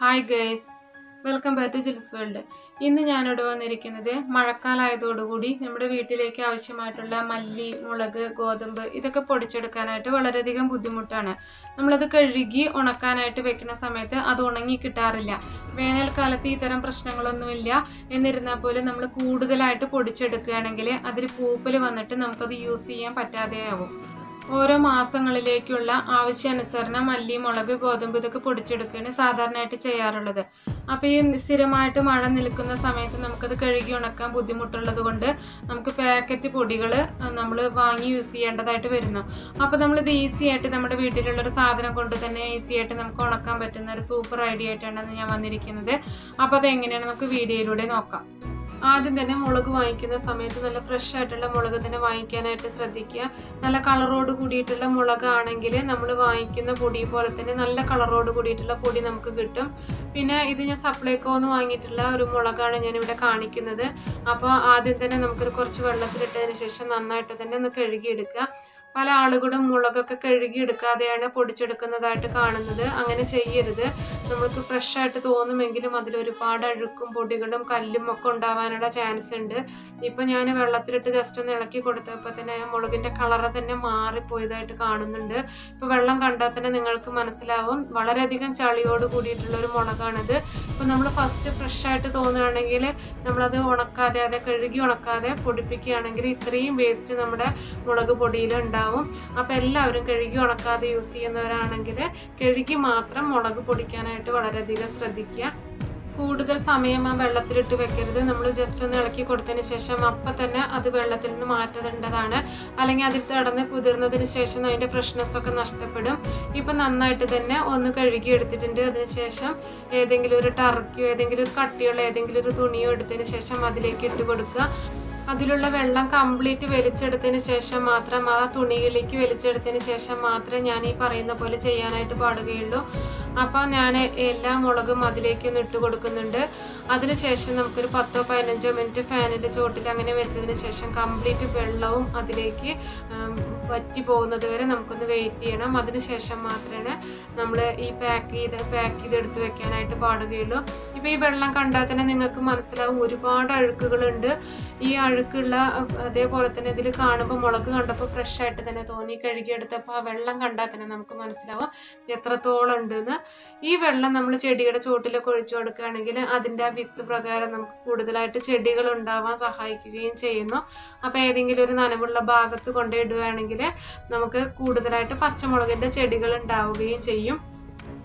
Hi guys. Welcome back to Jils world. ഇന്ന് ഞാനിവിടെ വന്നിരിക്കുന്നത് മഴക്കാലമായതോടുകൂടി നമ്മുടെ വീട്ടിലേക്ക് ആവശ്യമായിട്ടുള്ള മല്ലി മുളക് ഗോതമ്പ് ഇതൊക്കെ പൊടിച്ചെടുക്കാനായിട്ട് വളരെയധികം ബുദ്ധിമുട്ടാണ്. നമ്മളത് കഴുകി ഉണക്കാനായിട്ട് വെക്കുന്ന സമയത്ത് അത് ഉണങ്ങി കിട്ടാറില്ല. വേനൽക്കാലത്ത് ഇത്തരം പ്രശ്നങ്ങളൊന്നുമില്ല. എന്നിരുന്നാൽ പോലും നമ്മൾ കൂടുതലായിട്ട് പൊടിച്ചെടുക്കുകയാണെങ്കിൽ അതിൽ പൂപ്പൽ വന്നിട്ട് നമുക്കത് യൂസ് ചെയ്യാൻ പറ്റാതെയാവും. ഓരോ മാസങ്ങളിലേക്കുള്ള ആവശ്യാനുസരണം മല്ലി മുളക് ഗോതമ്പ് ഇതൊക്കെ പൊടിച്ചെടുക്കുകയാണ് സാധാരണയായിട്ട് ചെയ്യാറുള്ളത്. അപ്പോൾ ഈ സ്ഥിരമായിട്ട് മഴ നിൽക്കുന്ന സമയത്ത് നമുക്കത് കഴുകി ഉണക്കാൻ ബുദ്ധിമുട്ടുള്ളത് കൊണ്ട് നമുക്ക് പാക്കറ്റ് പൊടികൾ നമ്മൾ വാങ്ങി യൂസ് ചെയ്യേണ്ടതായിട്ട് വരുന്നു. അപ്പോൾ നമ്മളിത് ഈസി ആയിട്ട് നമ്മുടെ വീട്ടിലുള്ളൊരു സാധനം കൊണ്ട് തന്നെ ഈസി ആയിട്ട് നമുക്ക് ഉണക്കാൻ പറ്റുന്ന ഒരു സൂപ്പർ ഐഡിയ ആയിട്ടാണ് ഞാൻ വന്നിരിക്കുന്നത്. അപ്പോൾ അത് എങ്ങനെയാണ് നമുക്ക് വീഡിയോയിലൂടെ നോക്കാം. ആദ്യം തന്നെ മുളക് വാങ്ങിക്കുന്ന സമയത്ത് നല്ല ഫ്രഷ് ആയിട്ടുള്ള മുളക് തന്നെ വാങ്ങിക്കാനായിട്ട് ശ്രദ്ധിക്കുക. നല്ല കളറോട് കൂടിയിട്ടുള്ള മുളകാണെങ്കിൽ നമ്മൾ വാങ്ങിക്കുന്ന പൊടി പോലെ തന്നെ നല്ല കളറോട് കൂടിയിട്ടുള്ള പൊടി നമുക്ക് കിട്ടും. പിന്നെ ഇത് ഞാൻ സപ്ലൈക്കോന്ന് വാങ്ങിയിട്ടുള്ള ഒരു മുളകാണ് ഞാനിവിടെ കാണിക്കുന്നത്. അപ്പോൾ ആദ്യം തന്നെ നമുക്കൊരു കുറച്ച് വെള്ളത്തിലിട്ടതിന് ശേഷം നന്നായിട്ട് തന്നെ ഒന്ന് കഴുകിയെടുക്കുക. പല ആളുകളും മുളകൊക്കെ കഴുകി എടുക്കാതെയാണ് പൊടിച്ചെടുക്കുന്നതായിട്ട് കാണുന്നത്. അങ്ങനെ ചെയ്യരുത്. നമ്മൾക്ക് ഫ്രഷ് ആയിട്ട് തോന്നുമെങ്കിലും അതിൽ ഒരുപാട് അഴുക്കും പൊടികളും കല്ലും ഒക്കെ ഉണ്ടാവാനുള്ള ചാൻസ് ഉണ്ട്. ഇപ്പം ഞാൻ വെള്ളത്തിലിട്ട് ജസ്റ്റ് ഒന്ന് ഇളക്കി കൊടുത്തപ്പോൾ തന്നെ മുളകിന്റെ കളറ് തന്നെ മാറിപ്പോയതായിട്ട് കാണുന്നുണ്ട്. ഇപ്പോൾ വെള്ളം കണ്ടാൽ തന്നെ നിങ്ങൾക്ക് മനസ്സിലാവും. വളരെയധികം ചളിയോട് കൂടിയിട്ടുള്ള ഒരു മുളകാണിത്. ഇപ്പം നമ്മൾ ഫസ്റ്റ് ഫ്രഷ് ആയിട്ട് തോന്നുകയാണെങ്കിൽ നമ്മളത് ഉണക്കാതെ അത് കഴുകി ഉണക്കാതെ പൊടിപ്പിക്കുകയാണെങ്കിൽ ഇത്രയും വേസ്റ്റ് നമ്മുടെ മുളക് പൊടിയിൽ ഉണ്ടാവും. അപ്പോൾ എല്ലാവരും കഴുകി ഉണക്കാതെ യൂസ് ചെയ്യുന്നവരാണെങ്കിൽ കഴുകി മാത്രം മുളക് പൊടിക്കാനായിട്ട് വളരെയധികം ശ്രദ്ധിക്കുക. കൂടുതൽ സമയം ആ വെള്ളത്തിലിട്ട് വെക്കരുത്. നമ്മൾ ജസ്റ്റ് ഒന്ന് ഇളക്കി കൊടുത്തതിന് ശേഷം അപ്പം തന്നെ അത് വെള്ളത്തിൽ നിന്ന് മാറ്റേണ്ടതാണ്. അല്ലെങ്കിൽ അതിൽ തടന്ന് കുതിർന്നതിന് ശേഷം അതിന്റെ ഫ്രഷ്നെസ് ഒക്കെ നഷ്ടപ്പെടും. ഇപ്പം നന്നായിട്ട് തന്നെ ഒന്ന് കഴുകി എടുത്തിട്ടുണ്ട്. അതിന് ശേഷം ഏതെങ്കിലും ഒരു ടർക്കിയോ ഏതെങ്കിലും ഒരു കട്ടിയുള്ള ഏതെങ്കിലും ഒരു തുണിയോ എടുത്തതിന് ശേഷം അതിലേക്ക് ഇട്ട് കൊടുക്കുക. അതിലുള്ള വെള്ളം കംപ്ലീറ്റ് വലിച്ചെടുത്തതിന് ശേഷം മാത്രം ആ തുണിയിലേക്ക് വലിച്ചെടുത്തതിന് ശേഷം മാത്രമേ ഞാൻ ഈ പറയുന്ന പോലെ ചെയ്യാനായിട്ട് പാടുകയുള്ളൂ. അപ്പോൾ ഞാൻ എല്ലാ മുളകും അതിലേക്ക് ഒന്ന് ഇട്ട് കൊടുക്കുന്നുണ്ട്. അതിനുശേഷം നമുക്കൊരു പത്തോ പതിനഞ്ചോ മിനിറ്റ് ഫാനിന്റെ ചുവട്ടിൽ അങ്ങനെ വെച്ചതിന് ശേഷം കംപ്ലീറ്റ് വെള്ളവും അതിലേക്ക് വറ്റി പോകുന്നത് വരെ നമുക്കൊന്ന് വെയിറ്റ് ചെയ്യണം. അതിനുശേഷം മാത്രമേ നമ്മൾ ഈ പാക്ക് ചെയ്ത് പാക്ക് ചെയ്ത് എടുത്ത് വെക്കാനായിട്ട് പാടുകയുള്ളൂ. ഇപ്പോൾ ഈ വെള്ളം കണ്ടാൽ തന്നെ നിങ്ങൾക്ക് മനസ്സിലാവും ഒരുപാട് അഴുക്കുകളുണ്ട്. ഈ അഴുക്കുള്ള അതേപോലെ തന്നെ ഇതിൽ കാണുമ്പോൾ മുളക് കണ്ടപ്പോൾ ഫ്രഷ് ആയിട്ട് തന്നെ തോന്നി. കഴുകിയെടുത്തപ്പോൾ ആ വെള്ളം കണ്ടാൽ തന്നെ നമുക്ക് മനസ്സിലാവും എത്രത്തോളം ഉണ്ടെന്ന്. ഈ വെള്ളം നമ്മൾ ചെടിയുടെ ചുവട്ടിലൊക്കെ ഒഴിച്ചു കൊടുക്കുകയാണെങ്കിൽ അതിന്റെ ആ വിത്ത് പ്രകാരം നമുക്ക് കൂടുതലായിട്ട് ചെടികൾ ഉണ്ടാവാൻ സഹായിക്കുകയും ചെയ്യുന്നു. അപ്പോൾ ഏതെങ്കിലും ഒരു നനവുള്ള ഭാഗത്ത് കൊണ്ടിടുകയാണെങ്കിൽ നമുക്ക് കൂടുതലായിട്ട് പച്ചമുളകിന്റെ ചെടികൾ ഉണ്ടാവുകയും ചെയ്യും.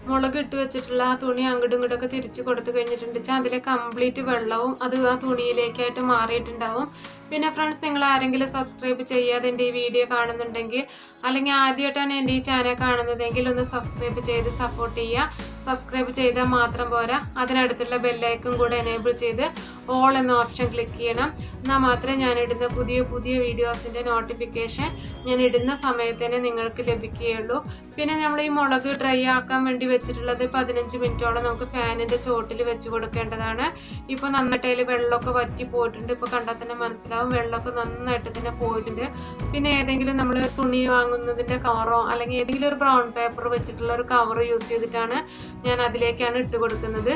മുളക് ഇട്ട് വെച്ചിട്ടുള്ള ആ തുണി അങ്ങോട്ടും ഇങ്ങോട്ടൊക്കെ തിരിച്ച് കൊടുത്തു കഴിഞ്ഞിട്ടുണ്ട്. വെച്ചാൽ അതിലെ കംപ്ലീറ്റ് വെള്ളവും അത് ആ തുണിയിലേക്കായിട്ട് മാറിയിട്ടുണ്ടാവും. പിന്നെ ഫ്രണ്ട്സ് നിങ്ങൾ ആരെങ്കിലും സബ്സ്ക്രൈബ് ചെയ്യാതെ എന്റെ ഈ വീഡിയോ കാണുന്നുണ്ടെങ്കിൽ അല്ലെങ്കിൽ ആദ്യമായിട്ടാണ് എന്റെ ഈ ചാനൽ കാണുന്നതെങ്കിൽ ഒന്ന് സബ്സ്ക്രൈബ് ചെയ്ത് സപ്പോർട്ട് ചെയ്യുക. സബ്സ്ക്രൈബ് ചെയ്താൽ മാത്രം പോരാ. അതിനടുത്തുള്ള ബെല്ലൈക്കും കൂടെ എനേബിൾ ചെയ്ത് ഓൾ എന്ന ഓപ്ഷൻ ക്ലിക്ക് ചെയ്യണം. എന്നാൽ മാത്രമേ ഞാൻ ഇടുന്ന പുതിയ പുതിയ വീഡിയോസിന്റെ നോട്ടിഫിക്കേഷൻ ഞാൻ ഇടുന്ന സമയത്ത് തന്നെ നിങ്ങൾക്ക് ലഭിക്കുകയുള്ളൂ. പിന്നെ നമ്മൾ ഈ മുളക് ഡ്രൈ ആക്കാൻ വേണ്ടി വെച്ചിട്ടുള്ളത് പതിനഞ്ച് മിനിറ്റോളം നമുക്ക് ഫാനിന്റെ ചോട്ടിൽ വെച്ച് കൊടുക്കേണ്ടതാണ്. ഇപ്പോൾ നന്നായിട്ട് അതിൽ വെള്ളമൊക്കെ വറ്റി പോയിട്ടുണ്ട്. ഇപ്പോൾ കണ്ടാൽ തന്നെ മനസ്സിലാവും. വെള്ളമൊക്കെ നന്നായിട്ട് തന്നെ പോയിട്ടുണ്ട്. പിന്നെ ഏതെങ്കിലും നമ്മൾ തുണി വാങ്ങുന്നതിന്റെ കവറോ അല്ലെങ്കിൽ ഏതെങ്കിലും ഒരു ബ്രൗൺ പേപ്പർ വെച്ചിട്ടുള്ള ഒരു കവർ യൂസ് ചെയ്തിട്ടാണ് ഞാൻ അതിലേക്കാണ് ഇട്ട് കൊടുക്കുന്നത്.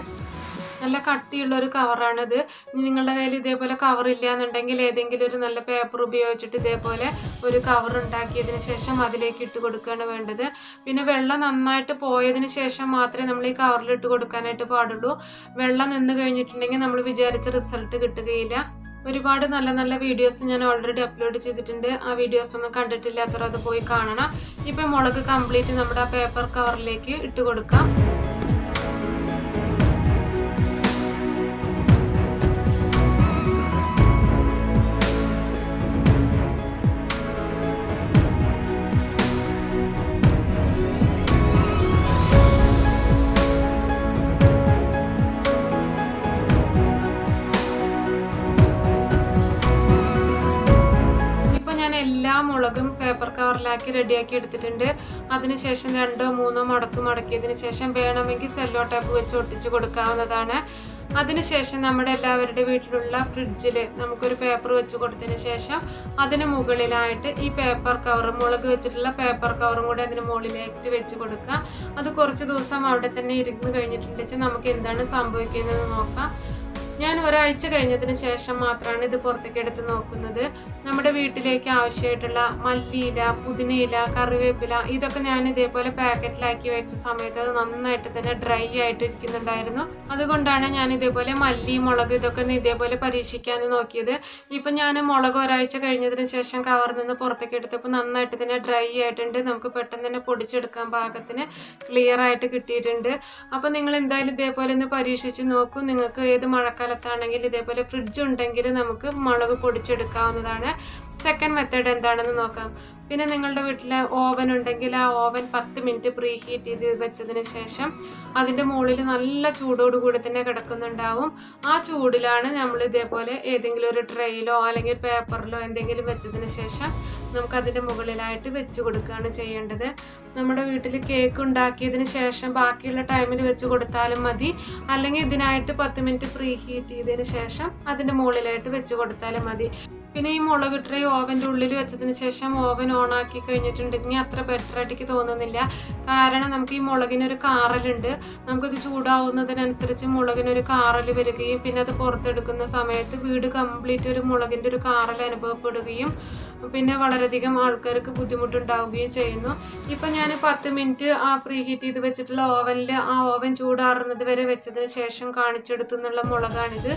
നല്ല കട്ടിയുള്ള ഒരു കവറാണിത്. ഇനി നിങ്ങളുടെ കയ്യിൽ ഇതേപോലെ കവർ ഇല്ല എന്നുണ്ടെങ്കിൽ ഏതെങ്കിലും ഒരു നല്ല പേപ്പർ ഉപയോഗിച്ചിട്ട് ഇതേപോലെ ഒരു കവർ ഉണ്ടാക്കിയതിന് ശേഷം അതിലേക്ക് ഇട്ട് കൊടുക്കുകയാണ് വേണ്ടത്. പിന്നെ വെള്ളം നന്നായിട്ട് പോയതിന് ശേഷം മാത്രമേ നമ്മൾ ഈ കവറിൽ ഇട്ട് കൊടുക്കാനായിട്ട് പാടുള്ളൂ. വെള്ളം നിന്ന് കഴിഞ്ഞിട്ടുണ്ടെങ്കിൽ നമ്മൾ വിചാരിച്ച റിസൾട്ട് കിട്ടുകയില്ല. ഒരുപാട് നല്ല നല്ല വീഡിയോസ് ഞാൻ ഓൾറെഡി അപ്ലോഡ് ചെയ്തിട്ടുണ്ട്. ആ വീഡിയോസ് ഒന്നും കണ്ടിട്ടില്ലാത്തവർ അത് പോയി കാണണം. ഇപ്പം മുളക് കംപ്ലീറ്റ് നമ്മുടെ ആ പേപ്പർ കവറിലേക്ക് ഇട്ട് കൊടുക്കാം. പേപ്പർ കവറിലാക്കി റെഡിയാക്കി എടുത്തിട്ടുണ്ട്. അതിനുശേഷം രണ്ടോ മൂന്നോ മടക്ക് മടക്കിയതിന് ശേഷം വേണമെങ്കിൽ സെല്ലോ ടേപ്പ് വെച്ച് ഒട്ടിച്ച് കൊടുക്കാവുന്നതാണ്. അതിനുശേഷം നമ്മുടെ എല്ലാവരുടെ വീട്ടിലുള്ള ഫ്രിഡ്ജിൽ നമുക്കൊരു പേപ്പർ വെച്ച് കൊടുത്തതിന് ശേഷം അതിന് മുകളിലായിട്ട് ഈ പേപ്പർ കവർ മുളക് വെച്ചിട്ടുള്ള പേപ്പർ കവറും കൂടെ അതിന് മുകളിലേക്ക് വെച്ച് കൊടുക്കുക. അത് കുറച്ച് ദിവസം അവിടെ തന്നെ ഇരുന്ന് കഴിഞ്ഞിട്ടുണ്ടെങ്കിൽ നമുക്ക് എന്താണ് സംഭവിക്കുന്നത് നോക്കാം. ഞാൻ ഒരാഴ്ച കഴിഞ്ഞതിന് ശേഷം മാത്രമാണ് ഇത് പുറത്തേക്ക് എടുത്ത് നോക്കുന്നത്. നമ്മുടെ വീട്ടിലേക്ക് ആവശ്യമായിട്ടുള്ള മല്ലിയില പുതിനയില കറിവേപ്പില ഇതൊക്കെ ഞാൻ ഇതേപോലെ പാക്കറ്റിലാക്കി വെച്ച സമയത്ത് അത് നന്നായിട്ട് തന്നെ ഡ്രൈ ആയിട്ട് ഇരിക്കുന്നുണ്ടായിരുന്നു. അതുകൊണ്ടാണ് ഞാൻ ഇതേപോലെ മല്ലി മുളക് ഇതൊക്കെ ഒന്ന് ഇതേപോലെ പരീക്ഷിക്കാൻ നോക്കിയത്. ഇപ്പം ഞാൻ മുളക് ഒരാഴ്ച കഴിഞ്ഞതിന് ശേഷം കവറിൽ നിന്ന് പുറത്തേക്ക് എടുത്തപ്പോൾ നന്നായിട്ട് തന്നെ ഡ്രൈ ആയിട്ടുണ്ട്. നമുക്ക് പെട്ടെന്ന് തന്നെ പൊടിച്ചെടുക്കാൻ പാകത്തിന് ക്ലിയർ ആയിട്ട് കിട്ടിയിട്ടുണ്ട്. അപ്പോൾ നിങ്ങൾ എന്തായാലും ഇതേപോലെ ഒന്ന് പരീക്ഷിച്ച് നോക്കൂ. നിങ്ങൾക്ക് ഏത് മഴക്കാലത്താണെങ്കിൽ ഇതേപോലെ ഫ്രിഡ്ജ് ഉണ്ടെങ്കിൽ നമുക്ക് മുളക് പൊടിച്ചെടുക്കാവുന്നതാണ്. സെക്കൻഡ് മെത്തേഡ് എന്താണെന്ന് നോക്കാം. പിന്നെ നിങ്ങളുടെ വീട്ടിൽ ഓവൻ ഉണ്ടെങ്കിൽ ആ ഓവൻ പത്ത് മിനിറ്റ് പ്രീ ഹീറ്റ് ചെയ്ത് വെച്ചതിന് ശേഷം അതിന്റെ മുകളിൽ നല്ല ചൂടോട് കൂടി തന്നെ കിടക്കുന്നുണ്ടാവും. ആ ചൂടിലാണ് നമ്മൾ ഇതേപോലെ ഏതെങ്കിലും ഒരു ട്രെയിലോ അല്ലെങ്കിൽ പേപ്പറിലോ എന്തെങ്കിലും വെച്ചതിന് ശേഷം നമുക്ക് അതിന്റെ മുകളിലായിട്ട് വെച്ച് കൊടുക്കുകയാണ് ചെയ്യേണ്ടത്. നമ്മുടെ വീട്ടിൽ കേക്ക് ഉണ്ടാക്കിയതിന് ശേഷം ബാക്കിയുള്ള ടൈമിൽ വെച്ച് കൊടുത്താലും മതി. അല്ലെങ്കിൽ ഇതിനായിട്ട് പത്ത് മിനിറ്റ് പ്രീ ഹീറ്റ് ചെയ്തതിന് ശേഷം അതിന്റെ മുകളിലായിട്ട് വെച്ച് കൊടുത്താലും മതി. പിന്നെ ഈ മുളക് ട്രേ ഓവന്റെ ഉള്ളിൽ വെച്ചതിന് ശേഷം ഓവൻ ഓൺ ആക്കി കഴിഞ്ഞിട്ടുണ്ടെങ്കിൽ അത്ര ബെറ്റർ ആയിട്ട് തോന്നുന്നില്ല. കാരണം നമുക്ക് ഈ മുളകിനൊരു കാറലുണ്ട്. നമുക്കത് ചൂടാവുന്നതിനനുസരിച്ച് മുളകിനൊരു കാറൽ വരികയും പിന്നെ അത് പുറത്തെടുക്കുന്ന സമയത്ത് വീട് കംപ്ലീറ്റ് ഒരു മുളകിന്റെ ഒരു കാറൽ അനുഭവപ്പെടുകയും പിന്നെ വളരെയധികം ആൾക്കാർക്ക് ബുദ്ധിമുട്ടുണ്ടാവുകയും ചെയ്യുന്നു. ഇപ്പം ഞാൻ പത്ത് മിനിറ്റ് ആ പ്രീ ഹീറ്റ് ചെയ്ത് വെച്ചിട്ടുള്ള ഓവനിൽ ആ ഓവൻ ചൂടാറുന്നത് വരെ വെച്ചതിന് ശേഷം കാണിച്ചെടുത്തു എന്നുള്ള മുളകാണിത്.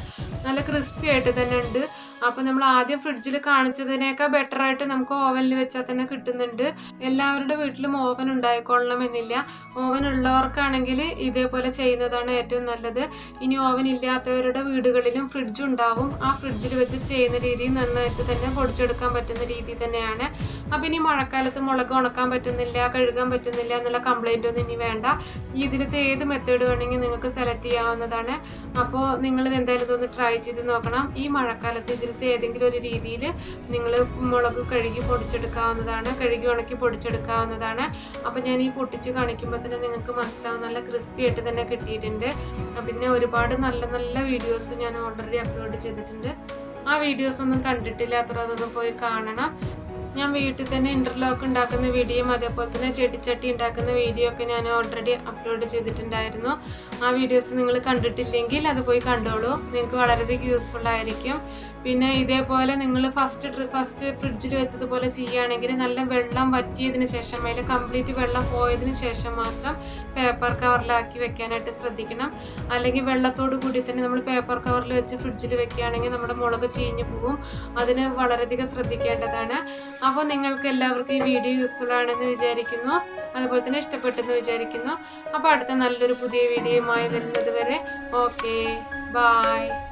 നല്ല ക്രിസ്പി ആയിട്ട് തന്നെ ഉണ്ട്. അപ്പോൾ നമ്മൾ ആദ്യം ഫ്രിഡ്ജിൽ കാണിച്ചതിനേക്കാൾ ബെറ്റർ ആയിട്ട് നമുക്ക് ഓവനിൽ വെച്ചാൽ തന്നെ കിട്ടുന്നുണ്ട്. എല്ലാവരുടെ വീട്ടിലും ഓവൻ ഉണ്ടായിക്കൊള്ളണം എന്നില്ല ഓവൻ ഉള്ളവർക്കാണെങ്കിൽ ഇതേപോലെ ചെയ്യുന്നതാണ് ഏറ്റവും നല്ലത്. ഇനി ഓവൻ ഇല്ലാത്തവരുടെ വീടുകളിലും ഫ്രിഡ്ജ് ഉണ്ടാവും. ആ ഫ്രിഡ്ജിൽ വെച്ച് ചെയ്യുന്ന രീതി നന്നായിട്ട് തന്നെ പൊടിച്ചെടുക്കാൻ പറ്റുന്ന രീതി തന്നെയാണ്. അപ്പം ഇനി മഴക്കാലത്ത് മുളക് ഉണക്കാൻ പറ്റുന്നില്ല കഴുകാൻ പറ്റുന്നില്ല എന്നുള്ള കംപ്ലൈന്റ് ഒന്നും ഇനി വേണ്ട. ഇതിലത്തെ ഏത് മെത്തേഡ് വേണമെങ്കിൽ നിങ്ങൾക്ക് സെലക്ട് ചെയ്യാവുന്നതാണ്. അപ്പോൾ നിങ്ങൾ എന്തായാലും ഇതൊന്ന് ട്രൈ ചെയ്ത് നോക്കണം. ഈ മഴക്കാലത്ത് ഇതിലത്തെ ഏതെങ്കിലും ഒരു രീതിയിൽ നിങ്ങൾ മുളക് കഴുകി പൊടിച്ചെടുക്കാവുന്നതാണ് കഴുകി ഉണക്കി പൊടിച്ചെടുക്കാവുന്നതാണ്. അപ്പോൾ ഞാൻ ഈ പൊട്ടിച്ച് കാണിക്കുമ്പോൾ തന്നെ നിങ്ങൾക്ക് മനസ്സിലാവും നല്ല ക്രിസ്പി ആയിട്ട് തന്നെ കിട്ടിയിട്ടുണ്ട്. പിന്നെ ഒരുപാട് നല്ല നല്ല വീഡിയോസ് ഞാൻ ഓൾറെഡി അപ്ലോഡ് ചെയ്തിട്ടുണ്ട്. ആ വീഡിയോസ് ഒന്നും കണ്ടിട്ടില്ലാത്തവർ അതൊന്ന് പോയി കാണണം. ഞാൻ വീട്ടിൽ തന്നെ ഇന്റർലോക്ക് ഉണ്ടാക്കുന്ന വീഡിയോയും അതേപോലെ തന്നെ ചെടിച്ചട്ടി ഉണ്ടാക്കുന്ന വീഡിയോ ഒക്കെ ഞാൻ ഓൾറെഡി അപ്ലോഡ് ചെയ്തിട്ടുണ്ടായിരുന്നു. ആ വീഡിയോസ് നിങ്ങൾ കണ്ടിട്ടില്ലെങ്കിൽ അത് പോയി കണ്ടോളൂ. നിങ്ങൾക്ക് വളരെയധികം യൂസ്ഫുൾ ആയിരിക്കും. പിന്നെ ഇതേപോലെ നിങ്ങൾ ഫസ്റ്റ് ഫസ്റ്റ് ഫ്രിഡ്ജിൽ വെച്ചതുപോലെ ചെയ്യുകയാണെങ്കിൽ നല്ല വെള്ളം വറ്റിയതിന് ശേഷം അതിൽ കംപ്ലീറ്റ് വെള്ളം പോയതിന് ശേഷം മാത്രം പേപ്പർ കവറിലാക്കി വെക്കാനായിട്ട് ശ്രദ്ധിക്കണം. അല്ലെങ്കിൽ വെള്ളത്തോട് കൂടി തന്നെ നമ്മൾ പേപ്പർ കവറിൽ വെച്ച് ഫ്രിഡ്ജിൽ വെക്കുകയാണെങ്കിൽ നമ്മുടെ മുളക് ചീഞ്ഞു പോകും അതിന് വളരെയധികം ശ്രദ്ധിക്കേണ്ടതാണ്. അപ്പോൾ നിങ്ങൾക്ക് എല്ലാവർക്കും ഈ വീഡിയോ യൂസ്ഫുൾ ആണെന്ന് വിചാരിക്കുന്നു. അതുപോലെ തന്നെ ഇഷ്ടപ്പെട്ടെന്ന് വിചാരിക്കുന്നു. അപ്പോൾ അടുത്ത നല്ലൊരു പുതിയ വീഡിയോയുമായി വരുന്നത് വരെ. Okay bye